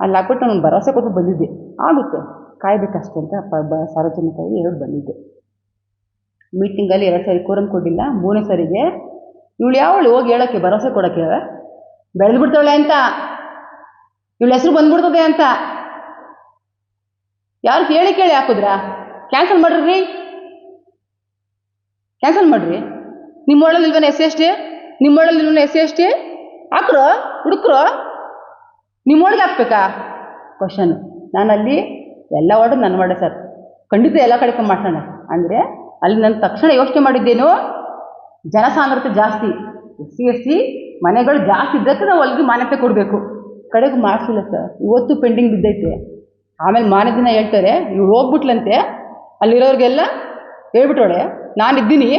ಅಲ್ಲಿ ಹಾಕ್ಬಿಟ್ಟು ನಾನು ಭರವಸೆ ಕೊಟ್ಟು ಬಂದಿದ್ದೆ. ಆಗುತ್ತೆ. ಕಾಯಬೇಕಷ್ಟೇ ಅಂತ ಬ, ಸಾರ್ವಜನಿಕರಿಗೆ ಹೇಳಿ ಬಂದಿದ್ದೆ. ಮೀಟಿಂಗಲ್ಲಿ ಎರಡು ಸಾರಿ ಕೋರಮ್ ಕೊಡಲಿಲ್ಲ. ಮೂರನೇ ಸಾರಿಗೆ, ಇವಳು ಯಾವಳು? ಹೋಗಿ ಹೇಳೋಕ್ಕೆ, ಭರವಸೆ ಕೊಡೋಕ್ಕೆ ಬೆಳೆದು ಬಿಡ್ತಾಳೆ ಅಂತ. ಇವಳ ಹೆಸರು ಬಂದ್ಬಿಡ್ತದೆ ಅಂತ. ಯಾರು ಕೇಳಿ ಕೇಳಿ ಹಾಕಿದ್ರಾ? ಕ್ಯಾನ್ಸಲ್ ಮಾಡ್ರಿ. ಕ್ಯಾನ್ಸಲ್ ಮಾಡ್ರಿ? ನಿಮ್ಮ ಒಳಗೆ ಇಲ್ವನ ಎಸ್ ಎಷ್ಟೇ ನಿಮ್ಮ ಒಳಗೆ ಇಲ್ವನ ಎಸ್ ಎಷ್ಟೇ ಹಾಕ್ರೋ? ಹುಡುಕ್ರು? ನಿಮ್ಮೊಳಗೆ ಹಾಕ್ಬೇಕಾ? ಕ್ವಶನ್ ನಾನಲ್ಲಿ ಎಲ್ಲ ವಾರ್ಡು ನನ್ನ ವಾರ್ಡೆ ಸರ್ ಖಂಡಿತ ಎಲ್ಲ ಕಡೆ ಮಾಡ್ಸೋಣ. ಅಂದರೆ ಅಲ್ಲಿ ನಾನು ತಕ್ಷಣ ಯೋಚನೆ ಮಾಡಿದ್ದೇನು? ಜನಸಾಂದ್ರತೆ ಜಾಸ್ತಿ. ಎಸ್ ಸಿ ಎಸ್ ಸಿ ಮನೆಗಳು ಜಾಸ್ತಿ ಇದ್ದಕ್ಕೆ ನಾವು ಅಲ್ಲಿಗೆ ಮಾನ್ಯತೆ ಕೊಡಬೇಕು. ಕಡೆಗೂ ಮಾಡಿಸಿಲ್ಲ ಸರ್ ಇವತ್ತು ಪೆಂಡಿಂಗ್ ಬಿದ್ದೈತೆ. ಆಮೇಲೆ ಮಾನ ದಿನ ಹೇಳ್ತಾರೆ, ಇವ್ರು ಹೋಗ್ಬಿಟ್ಲಂತೆ, ಅಲ್ಲಿರೋರಿಗೆಲ್ಲ ಹೇಳ್ಬಿಟ್ಟೋಳೆ ನಾನು ಇದ್ದೀನಿ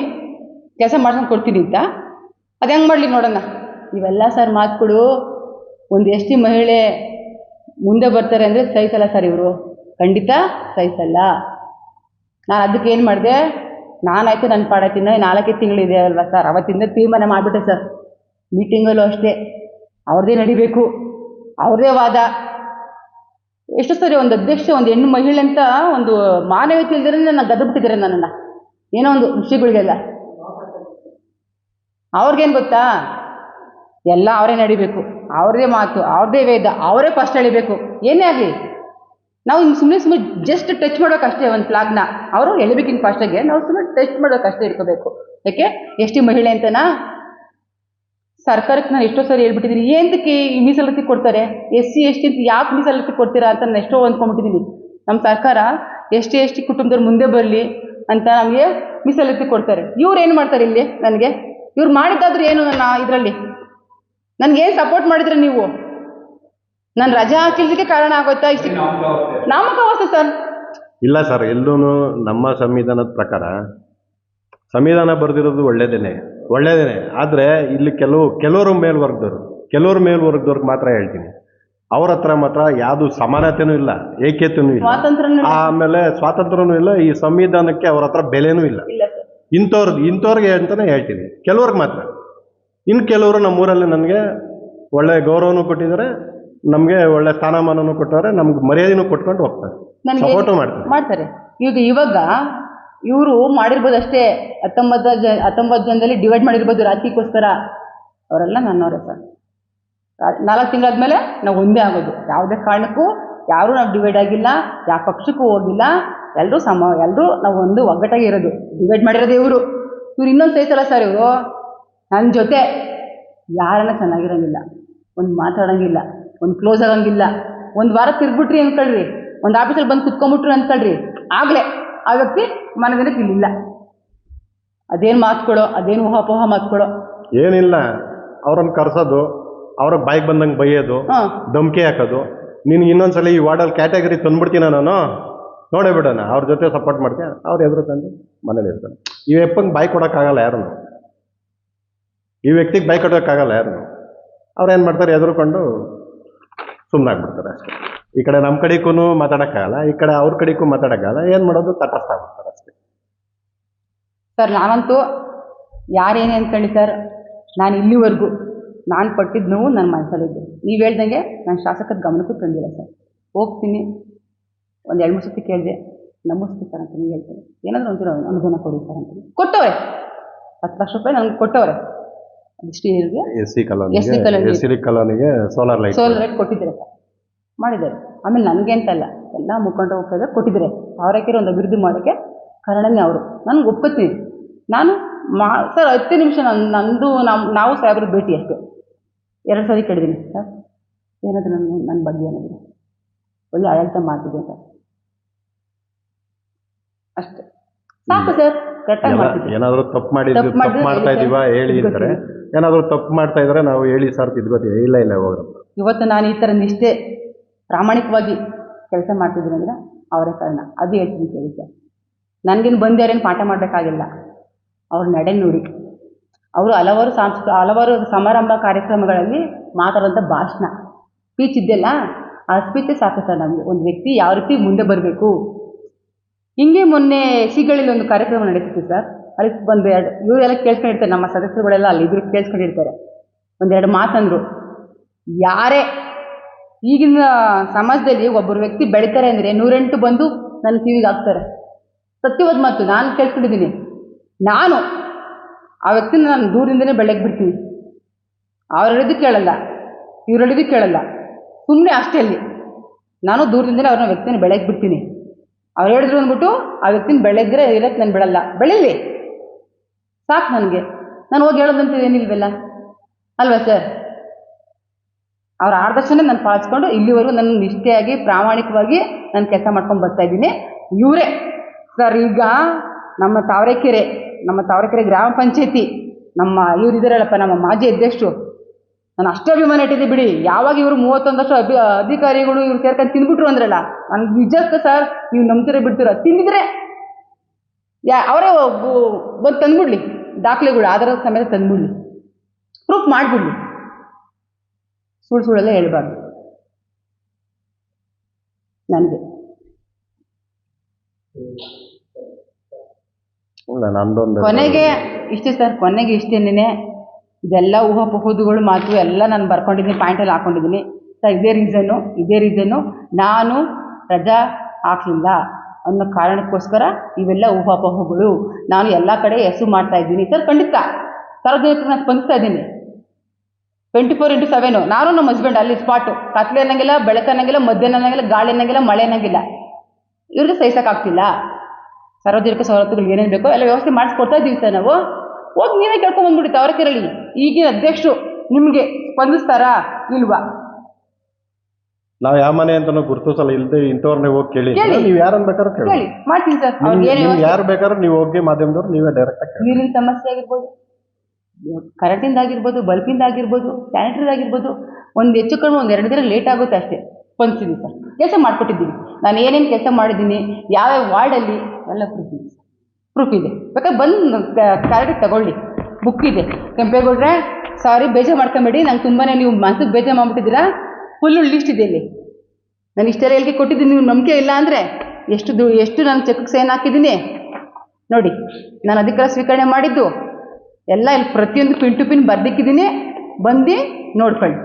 ಕೆಲಸ ಮಾಡ್ಕೊಂಡು ಕೊಡ್ತೀನಿ ಅಂತ. ಅದು ಹೆಂಗೆ ಮಾಡಲಿ ನೋಡೋಣ. ಇವೆಲ್ಲ ಸರ್ ಮಾತುಗಳು ಒಂದು ಎಷ್ಟು ಮಹಿಳೆ ಮುಂದೆ ಬರ್ತಾರೆ ಅಂದರೆ ಸಹಿಸಲ್ಲ ಸರ್ ಇವರು. ಖಂಡಿತ ಸಹಿಸಲ್ಲ. ನಾನು ಅದಕ್ಕೆ ಏನು ಮಾಡಿದೆ? ನಾನಾಯ್ತು ನನ್ನ ಪಾಡಾಯ್ತಿನ ನಾಲ್ಕೈದು ತಿಂಗಳಿದೆ ಅಲ್ವಾ ಸರ್ ಅವತ್ತಿಂದ ತೀರ್ಮಾನ ಮಾಡಿಬಿಟ್ಟೆ ಸರ್ ಮೀಟಿಂಗಲ್ಲೂ ಅಷ್ಟೇ. ಅವ್ರದ್ದೇ ನಡಿಬೇಕು. ಅವ್ರದೇ ವಾದ. ಎಷ್ಟು ಸರಿ ಒಂದು ಅಧ್ಯಕ್ಷ, ಒಂದು ಹೆಣ್ಣು ಮಹಿಳೆ ಅಂತ ಒಂದು ಮಾನವೀಯತೆ ಇಲ್ದಿರ ನನ್ನ ಗದಬಿಟ್ಟಿದ್ದಾರೆ ಬಿಟ್ಟಿದ್ದಾರೆ ನನ್ನನ್ನು. ಏನೋ ಒಂದು ವಿಷಯಗಳಿಗೆಲ್ಲ ಅವ್ರಿಗೇನು ಗೊತ್ತಾ? ಎಲ್ಲ ಅವರೇ ನಡಿಬೇಕು. ಅವ್ರದ್ದೇ ಮಾತು, ಅವ್ರದೇ ವೇದ, ಅವರೇ ಫಸ್ಟ್ ಎಳಿಬೇಕು ಏನೇ ಆಗಲಿ. ನಾವು ಹಿಂಗೆ ಸುಮ್ಮನೆ ಸುಮ್ಮನೆ ಜಸ್ಟ್ ಟಚ್ ಮಾಡೋಕ್ಕಷ್ಟೇ ಒಂದು ಫ್ಲಾಗ್ನ ಅವರು ಎಳಿಬೇಕಿನ ಫಾಸ್ಟಾಗೆ ನಾವು ಸುಮ್ಮನೆ ಟಚ್ ಮಾಡೋಕ್ಕಷ್ಟೇ ಇಟ್ಕೋಬೇಕು. ಯಾಕೆ? ಎಷ್ಟು ಮಹಿಳೆ ಅಂತನಾ? ಸರ್ಕಾರಕ್ಕೆ ನಾನು ಎಷ್ಟೋ ಸರಿ ಹೇಳ್ಬಿಟ್ಟಿದ್ದೀನಿ ಏನಕ್ಕೆ ಈ ಮೀಸಲಾತಿ ಕೊಡ್ತಾರೆ? ಎಸ್ ಸಿ, ಎಸ್ ಟಿ ಅಂತ ಯಾಕೆ ಮೀಸಲಾತಿ ಕೊಡ್ತೀರಾ ಅಂತ ನಾನು ಎಷ್ಟೋ ಅಂದ್ಕೊಂಡ್ಬಿಟ್ಟಿದ್ದೀನಿ ನಮ್ಮ ಸರ್ಕಾರ ಎಸ್ ಟಿ ಎಸ್ ಟಿ ಕುಟುಂಬದವ್ರು ಮುಂದೆ ಬರಲಿ ಅಂತ ನಮಗೆ ಮೀಸಲಾತಿ ಕೊಡ್ತಾರೆ. ಇವ್ರು ಏನು ಮಾಡ್ತಾರೆ ಇಲ್ಲಿ ನನಗೆ? ಇವ್ರು ಮಾಡಿದ್ದಾದ್ರೂ ಏನು ನನ್ನ ಇದರಲ್ಲಿ? ನನಗೇನು ಸಪೋರ್ಟ್ ಮಾಡಿದ್ರೆ ನೀವು? ನಾನು ರಜಾ ಹಾಕಿಲ್ಲದಕ್ಕೆ ಕಾರಣ ಆಗೋಯ್ತಾ ಇಷ್ಟು ನಾಮಕಾವಾಸ ಸರ್. ಇಲ್ಲ ಸರ್ ಎಲ್ಲೂ ನಮ್ಮ ಸಂವಿಧಾನದ ಪ್ರಕಾರ ಸಂವಿಧಾನ ಬರೆದಿರೋದು ಒಳ್ಳೇದೇನೆ ಒಳ್ಳೇದೇನೆ. ಆದರೆ ಇಲ್ಲಿ ಕೆಲವು ಕೆಲವರು ಮೇಲ್ವರ್ಗದವರು ಕೆಲವರು ಮೇಲ್ವರ್ಗದವ್ರಿಗೆ ಮಾತ್ರ ಹೇಳ್ತೀನಿ. ಅವ್ರ ಹತ್ರ ಮಾತ್ರ ಯಾವುದು ಸಮಾನತೆನೂ ಇಲ್ಲ ಏಕತೆನೂ ಇಲ್ಲ. ಆಮೇಲೆ ಸ್ವಾತಂತ್ರ್ಯನೂ ಇಲ್ಲ ಈ ಸಂವಿಧಾನಕ್ಕೆ ಅವ್ರ ಹತ್ರ ಬೆಲೆನೂ ಇಲ್ಲ. ಇಂಥವ್ರದ್ದು ಇಂಥವ್ರಿಗೆ ಅಂತಾನೆ ಹೇಳ್ತೀನಿ. ಕೆಲವ್ರಿಗೆ ಮಾತ್ರ. ಇನ್ನು ಕೆಲವರು ನಮ್ಮೂರಲ್ಲಿ ನನಗೆ ಒಳ್ಳೆ ಗೌರವನೂ ಕೊಟ್ಟಿದ್ದಾರೆ ನಮಗೆ ಒಳ್ಳೆ ಸ್ಥಾನಮಾನನೂ ಕೊಟ್ಟವ್ರೆ ನಮ್ಗೆ ಮರ್ಯಾದೆನೂ ಕೊಟ್ಕೊಂಡು ಹೋಗ್ತಾರೆ. ನನಗೆ ಸಪೋರ್ಟು ಮಾಡ್ತಾರೆ. ಮಾಡ್ತಾರೆ. ಈಗ ಇವಾಗ ಇವರು ಮಾಡಿರ್ಬೋದು ಅಷ್ಟೇ ಹತ್ತೊಂಬತ್ತು ಜ ಹತ್ತೊಂಬತ್ತು ಜನದಲ್ಲಿ ಡಿವೈಡ್ ಮಾಡಿರ್ಬೋದು ರಾಜಕೀಯಕ್ಕೋಸ್ಕರ ಅವರೆಲ್ಲ ನನ್ನವರೇ ಸರ್. ನಾಲ್ಕು ತಿಂಗಳಾದ್ಮೇಲೆ ನಾವು ಒಂದೇ ಆಗೋದು. ಯಾವುದೇ ಕಾರಣಕ್ಕೂ ಯಾರು ನಾವು ಡಿವೈಡ್ ಆಗಿಲ್ಲ ಯಾವ ಪಕ್ಷಕ್ಕೂ ಹೋಗಿಲ್ಲ. ಎಲ್ಲರೂ ಸಮ ಎಲ್ಲರೂ ನಾವು ಒಂದು ಒಗ್ಗಟ್ಟಾಗಿ ಇರೋದು. ಡಿವೈಡ್ ಮಾಡಿರೋದು ಇವರು. ಇವ್ರು ಇನ್ನೊಂದು ಸಹಿಸಲ್ಲ ಸರ್ ಇವರು. ನನ್ನ ಜೊತೆ ಯಾರನ್ನ ಚೆನ್ನಾಗಿರೋಂಗಿಲ್ಲ ಒಂದು ಮಾತಾಡೋಂಗಿಲ್ಲ ಒಂದು ಕ್ಲೋಸ್ ಆಗೋಂಗಿಲ್ಲ ಒಂದು ವಾರ ತಿರ್ಗ್ಬಿಟ್ರಿ ಅಂದ್ಕೊಳ್ರಿ ಒಂದು ಆಫೀಸಲ್ಲಿ ಬಂದು ಕುತ್ಕೊಂಬಿಟ್ರಿ ಅಂದ್ಕೊಳ್ರಿ ಆಗಲೇ ಆ ವ್ಯಕ್ತಿ ಮನದಿನಕ್ಕೆ ಇಲ್ಲಿಲ್ಲ ಅದೇನು ಮಾತುಗಳು ಅದೇನು ಊಹಾಪೋಹ ಮಾತುಗಳು ಏನಿಲ್ಲ ಅವ್ರನ್ನ ಕರ್ಸೋದು ಅವ್ರಿಗೆ ಬೈಕ್ ಬಂದಂಗೆ ಬೈಯೋದು ಧಮಕಿ ಹಾಕೋದು. ನಿನ್ಗೆ ಇನ್ನೊಂದ್ಸಲ ಈ ವಾರ್ಡಲ್ಲಿ ಕ್ಯಾಟಗರಿ ತಂದ್ಬಿಡ್ತೀನ ನಾನು? ನೋಡೇ ಬಿಡೋಣ ಅವ್ರ ಜೊತೆ ಸಪೋರ್ಟ್ ಮಾಡ್ತೀನಿ ಅವ್ರು ಎದುರು ತಂದು ಮನೇಲಿ ಇರ್ತಾನೆ. ಇವೆಪ್ಪಂಗೆ ಬೈಕ್ ಬಾಯಿ ಕೊಡೋಕ್ಕಾಗಲ್ಲ ಯಾರನ್ನು. ಈ ವ್ಯಕ್ತಿಗೆ ಬೈಕ್ ಕಟ್ಟೋಕ್ಕಾಗಲ್ಲ ಯಾರು? ಅವ್ರು ಏನು ಮಾಡ್ತಾರೆ? ಎದುರುಕೊಂಡು ಸುಮ್ಮನಾಗ್ಬಿಡ್ತಾರೆ ಅಷ್ಟೇ. ಈ ಕಡೆ ನಮ್ಮ ಕಡೆಗೂ ಮಾತಾಡೋಕ್ಕಾಗಲ್ಲ, ಈ ಕಡೆ ಅವ್ರ ಕಡೆಗೂ ಮಾತಾಡೋಕ್ಕಾಗಲ್ಲ, ಏನು ಮಾಡೋದು? ತಟಸ್ಥ ಆಗ್ಬಿಡ್ತಾರೆ ಅಷ್ಟೇ. ಸರ್, ನಾನಂತೂ ಯಾರೇನೇ ಅಂದ್ಕೊಳ್ಳಿ ಸರ್, ನಾನು ಇಲ್ಲಿವರೆಗೂ ನಾನು ಪಟ್ಟಿದ್ದು ನೋವು ನನ್ನ ಮನಸ್ಸಲ್ಲಿದ್ದು ನೀವು ಹೇಳ್ದಂಗೆ ನಾನು ಶಾಸಕರ ಗಮನಕ್ಕೂ ತಂದಿಲ್ಲ ಸರ್. ಹೋಗ್ತೀನಿ. ಒಂದು ಎರಡು ಮೂರು ಸತಿ ಕೇಳಿದೆ, ನಮಸ್ತೆ ಸರ್ ಅಂತ ನೀವು ಹೇಳ್ತೀನಿ ಏನಾದರೂ ಒಂಚೂರು ಅನುದಾನ ಕೊಡಿ ಸರ್ ಅಂತ. ಕೊಟ್ಟವ್ರೆ! ಹತ್ತು ಲಕ್ಷ ರೂಪಾಯಿ ನನಗೆ ಕೊಟ್ಟವ್ರೆ. ಎಸ್ ಸಿ ಕಾಲೋನಿಗೆ ಕಾಲೋನಿ. ಎಸ್ ಸಿ ಕಾಲೋನಿಗೆ ಸೋಲಾರ್ ಲೈಟ್ ಸೋಲ್ ರೇಟ್ ಕೊಟ್ಟಿದ್ದಾರೆ ಮಾಡಿದ್ದಾರೆ. ಆಮೇಲೆ ನನಗೆ ಅಂತಲ್ಲ ಎಲ್ಲ ಮುಖಂಡ ಹೋಗ್ತಾರೆ ಕೊಟ್ಟಿದ್ದಾರೆ. ಅವರಕ್ಕೆ ಒಂದು ಅಭಿವೃದ್ಧಿ ಮಾಡೋಕ್ಕೆ ಕಾರಣನೇ ಅವರು. ನನಗೆ ಒಪ್ಕೋತೀನಿ. ನಾನು ಮಾ ಸರ್ ಹತ್ತು ನಿಮಿಷ ನನ್ನ ನಂದು ನಮ್ಮ ನಾವು ಸಾಹೇಬ್ರ ಭೇಟಿ ಅಷ್ಟೇ. ಎರಡು ಸಾರಿ ಕೇಳಿದ್ದೀನಿ ಸರ್. ಏನಾದರೂ ನನ್ನ ನನ್ನ ಬಗ್ಗೆ ಏನಾದರೂ. ಒಳ್ಳೆ ಆಡಳಿತ ಮಾಡ್ತಿದ್ದೆ ಸರ್. ಅಷ್ಟೇ. ಸಾಕು ಸರ್. ಕರೆಕ್ಟಾಗಿ ಮಾಡ್ತಿದ್ದೆ ಏನಾದರೂ ತಪ್ಪು ಮಾಡಿ ತಪ್ಪು ಮಾಡ್ತಾ ಹೇಳಿ ಹೇಳಿ ಅಂತಾರೆ. ಏನಾದರೂ ತಪ್ಪು ಮಾಡ್ತಾ ಇದ್ರೆ ನಾವು ಹೇಳಿ ಸರ್ ತಿದ್ಕೋತೀವಿ. ಇಲ್ಲ ಇಲ್ಲ ಹೋಗ್ರಪ್ಪ ಇವತ್ತು ನಾನು ಈ ಥರ ನಿಷ್ಠೆ ಪ್ರಾಮಾಣಿಕವಾಗಿ ಕೆಲಸ ಮಾಡ್ತಿದ್ದೀನಿ ಅಂದರೆ ಅವರೇ ಕಾರಣ. ಅದು ಹೇಳ್ತೀನಿ ಕೇಳಿ ಸರ್ ನನಗೇನು ಬಂದ್ಯಾರೇನು ಪಾಠ ಮಾಡಬೇಕಾಗಿಲ್ಲ. ಅವ್ರ ನಡೆ ನೋಡಿ ಅವರು ಹಲವಾರು ಸಾಂಸ್ಕೃತಿಕ ಹಲವಾರು ಸಮಾರಂಭ ಕಾರ್ಯಕ್ರಮಗಳಲ್ಲಿ ಮಾತಾಡೋಂಥ ಭಾಷಣ. ಸ್ಪೀಚ್ ಇದೆಯಲ್ಲ, ಆ ಸ್ಪೀಚೇ ಸಾಕು ಸರ್ ನಮಗೆ. ಒಂದು ವ್ಯಕ್ತಿ ಯಾವ ರೀತಿ ಮುಂದೆ ಬರಬೇಕು? ಹಿಂಗೆ ಮೊನ್ನೆ ಸಿಗಳಲ್ಲಿ ಒಂದು ಕಾರ್ಯಕ್ರಮ ನಡೀತಿತ್ತು ಸರ್. ಅಲ್ಲಿ ಬಂದು ಎರಡು ಇವರೆಲ್ಲ ಕೇಳ್ಕೊಂಡಿರ್ತಾರೆ ನಮ್ಮ ಸದಸ್ಯರುಗಳೆಲ್ಲ ಅಲ್ಲಿ ಇದ್ರು ಕೇಳಿಸ್ಕೊಂಡಿರ್ತಾರೆ. ಒಂದೆರಡು ಮಾತಂದರು. ಯಾರೇ ಈಗಿನ ಸಮಾಜದಲ್ಲಿ ಒಬ್ಬರು ವ್ಯಕ್ತಿ ಬೆಳಿತಾರೆ ಅಂದರೆ ನೂರೆಂಟು ಬಂದು ನನ್ನ ಕಿವಿಗೆ ಹಾಕ್ತಾರೆ. ಸತ್ಯವಾದ ಮಾತು, ನಾನು ಕೇಳ್ಸ್ಕೊಂಡಿದ್ದೀನಿ. ನಾನು ಆ ವ್ಯಕ್ತಿನ ನಾನು ದೂರದಿಂದನೇ ಬೆಳಗ್ಗೆ ಬಿಡ್ತೀನಿ. ಅವ್ರು ಹೇಳಿದ್ದು ಕೇಳಲ್ಲ ಇವ್ರು ಹೇಳಿದ್ದು ಕೇಳಲ್ಲ. ಸುಮ್ಮನೆ ಅಷ್ಟೇ ಅಲ್ಲಿ. ನಾನು ದೂರದಿಂದಲೇ ಅವ್ರನ್ನ ವ್ಯಕ್ತಿನ ಬೆಳಗ್ಗೆ ಬಿಡ್ತೀನಿ. ಅವ್ರು ಹೇಳಿದ್ರು ಅಂದ್ಬಿಟ್ಟು ಆ ವ್ಯಕ್ತಿನ ಬೆಳೆದ್ರೆ ಇರಕ್ಕೆ ನಾನು ಬಿಡಲ್ಲ. ಬೆಳೀಲಿ. ಸಾಕು ನನಗೆ. ನಾನು ಹೋಗಿ ಹೇಳೋದಂತ ಏನಿಲ್ವಲ್ಲ. ಅಲ್ವಾ ಸರ್? ಅವ್ರ ಆದರ್ಶನೇ ನಾನು ಪಾಲಿಸ್ಕೊಂಡು ಇಲ್ಲಿವರೆಗೂ ನನ್ನ ನಿಷ್ಠೆಯಾಗಿ, ಪ್ರಾಮಾಣಿಕವಾಗಿ ನಾನು ಕೆಲಸ ಮಾಡ್ಕೊಂಡು ಬರ್ತಾ ಇದ್ದೀನಿ. ಇವರೇ. ಸರ್, ಈಗ ನಮ್ಮ ತಾವರೆಕೆರೆ ನಮ್ಮ ತಾವರೆಕೆರೆ ಗ್ರಾಮ ಪಂಚಾಯತಿ, ನಮ್ಮ ಇವ್ರು ಇದ್ದಾರಲ್ಲಪ್ಪ ನಮ್ಮ ಮಾಜಿ ಅಧ್ಯಕ್ಷರು. ನಾನು ಅಷ್ಟೇ ಅಭಿಮಾನ ಇಟ್ಟಿದ್ದೆ ಬಿಡಿ. ಯಾವಾಗ ಇವರು ಮೂವತ್ತೊಂದು ವರ್ಷ ಅಭಿ, ಅಧಿಕಾರಿಗಳು ಇವ್ರು ಸೇರ್ಕೊಂಡು ತಿಂದ್ಬಿಟ್ರು ಅಂದ್ರಲ್ಲ ನನ್ಗೆ ನಿಜಕ್ಕೆ ಸರ್, ನೀವು ನಂಬ್ತೀರ ಬಿಡ್ತೀರ? ತಿಂದಿದ್ರೆ. ಯಾ, ಅವರೇ ಬಂದು ತಂದ್ಬಿಡ್ಲಿ. ದಾಖಲೆಗಳು ಆಧಾರ ಸಮೇತ ತಂದ್ಬಿಡ್ಲಿ. ಪ್ರೂಫ್ ಮಾಡಿಬಿಡ್ಲಿ. ಸುಳ್ಳು ಸುಳ್ಳೆಲ್ಲ ಹೇಳ್ಬಾರ್ದು. ನನಗೆ. ಕೊನೆಗೆ ಇಷ್ಟೇ ಸರ್ ಕೊನೆಗೆ ಇಷ್ಟೇನೇ ಇದೆಲ್ಲ ಊಹಾಪೋಹದುಗಳು ಮಾತು ಎಲ್ಲ ನಾನು ಬರ್ಕೊಂಡಿದ್ದೀನಿ ಪಾಯಿಂಟಲ್ಲಿ ಹಾಕೊಂಡಿದ್ದೀನಿ. ಸರ್ ಇದೇ ರೀಸನ್ನು ಇದೇ ರೀಸನ್ನು ನಾನು ರಜಾ ಹಾಕಲಿಲ್ಲ. ಅನ್ನೋ ಕಾರಣಕ್ಕೋಸ್ಕರ ಇವೆಲ್ಲ ಊಹಾಪೋಹಗಳು ನಾನು ಎಲ್ಲ ಕಡೆ ಹೆಸರು ಮಾಡ್ತಾ ಇದ್ದೀನಿ. ಸರ್, ಖಂಡಿತ. ಸಾರ್ವಜನಿಕರಿಗೆ ನಾನು ಸ್ಪಂದಿಸ್ತಾ ಇದ್ದೀನಿ. ಟ್ವೆಂಟಿ ಫೋರ್ ಇಂಟು ಸೆವೆನು ನಾನು ನಮ್ಮ ಹಸ್ಬೆಂಡ್ ಅಲ್ಲಿ ಸ್ಪಾಟು ಕತ್ಲೆ ಅನ್ನಂಗಿಲ್ಲ, ಬೆಳಕು ಅನ್ನಂಗಿಲ್ಲ, ಮಧ್ಯಾಹ್ನ ಅನ್ನಂಗಿಲ್ಲ, ಗಾಳಿ ಅನ್ನಂಗಿಲ್ಲ, ಮಳೆ ಅನ್ನಂಗಿಲ್ಲ. ಇವ್ರಿಗೆ ಸಹಿಸೋಕ್ಕಾಗ್ತಿಲ್ಲ ಸಾರ್ವಜನಿಕ ಸವಲತ್ತುಗಳು ಏನೇನು ಬೇಕೋ ಎಲ್ಲ ವ್ಯವಸ್ಥೆ ಮಾಡಿಸ್ಕೊಡ್ತಾ ಇದ್ದೀವಿ ಸರ್ ನಾವು. ಹೋಗಿ ನೀವೇ ಕೇಳ್ಕೊಂಡು ಬಂದ್ಬಿಡಿ ಕಿರಳಿ. ಈಗಿನ ಅಧ್ಯಕ್ಷರು ನಿಮಗೆ ಸ್ಪಂದಿಸ್ತಾರಾ ಇಲ್ವಾ? ನಾವ್ ಯಾವ ಮನೆ ಅಂತನೂ ಗುರುತಿಸಲ್ಲ ಇಲ್ಲದೆ ಇಂಥವ್ರನ್ನೇ ಹೋಗಿ ಕೇಳಿ ನೀವು ನೀವ್ ಯಾರನ್ನ ಬೇಕಾದ್ರೂ ಕೇಳಿ. ಹೇಳಿ ಮಾಡ್ತೀನಿ ಸರ್. ಅವ್ರಿಗೆ ಏನು ನಿಮ್ಗೆ ಯಾರು ಬೇಕಾದ್ರೂ ನೀವು ಹೋಗಿ ಮಾಧ್ಯಮದವ್ರು ನೀವೇ ಡೈರೆಕ್ಟ್ ಆಗಿ ಕೇಳಿ. ನೀರಿನ ಸಮಸ್ಯೆ ಆಗಿರ್ಬೋದು ಕರೆಂಟಿಂದ ಆಗಿರ್ಬೋದು ಬಲ್ಪಿಂದ ಆಗಿರ್ಬೋದು ಸ್ಯಾನಿಟರಿ ಆಗಿರ್ಬೋದು ಒಂದು ಹೆಚ್ಚು ಕಡಿಮೆ ಒಂದು ಎರಡು ದಿನ ಲೇಟ್ ಆಗುತ್ತೆ ಅಷ್ಟೇ. ಸ್ಪಂದಿಸಿದ್ದೀನಿ ಸರ್. ಕೆಲಸ ಮಾಡ್ಕೊಟ್ಟಿದ್ದೀವಿ ನಾನು ಏನೇನು ಕೆಲಸ ಮಾಡಿದ್ದೀನಿ ಯಾವ್ಯಾವ ವಾರ್ಡಲ್ಲಿ ಎಲ್ಲ ಪ್ರೂಫ್ ಇದೆ ಪ್ರೂಫ್ ಇದೆ. ಬೇಕಾದ್ರೆ ಬಂದು ಕಾರ್ಡ್ ತಗೊಳ್ಳಿ. ಬುಕ್ ಇದೆ. ಕೆಂಪೇಗೌಡ್ರೆ ಸಾರಿ ಬೇಜಾರು ಮಾಡ್ಕೊಂಬೇಡಿ. ನಂಗೆ ತುಂಬಾ ನೀವು ಮನಸ್ಸಿಗೆ ಬೇಜಾರು ಮಾಡ್ಬಿಟ್ಟಿದ್ದೀರಾ? ಫುಲ್ಲು ಲಿಸ್ಟ್ ಇದೆ ಇಲ್ಲಿ. ನಾನು ಇಷ್ಟೆಲ್ಲ ಎಲ್ಲಿಗೆ ಕೊಟ್ಟಿದ್ದೀನಿ ನೀವು ನಂಬಿಕೆ ಇಲ್ಲ ಅಂದರೆ ಎಷ್ಟು ಎಷ್ಟು ನಾನು ಚೆಕ್ಗೆ ಸೈನ್ ಹಾಕಿದ್ದೀನಿ? ನೋಡಿ, ನಾನು ಅಧಿಕಾರ ಸ್ವೀಕರಣೆ ಮಾಡಿದ್ದು, ಎಲ್ಲ ಇಲ್ಲಿ ಪ್ರತಿಯೊಂದು ಪಿನ್ ಟು ಪಿನ್ ಬರ್ದಿಕ್ಕಿದ್ದೀನಿ, ಬಂದು ನೋಡ್ಕೊಳ್ಳಿ.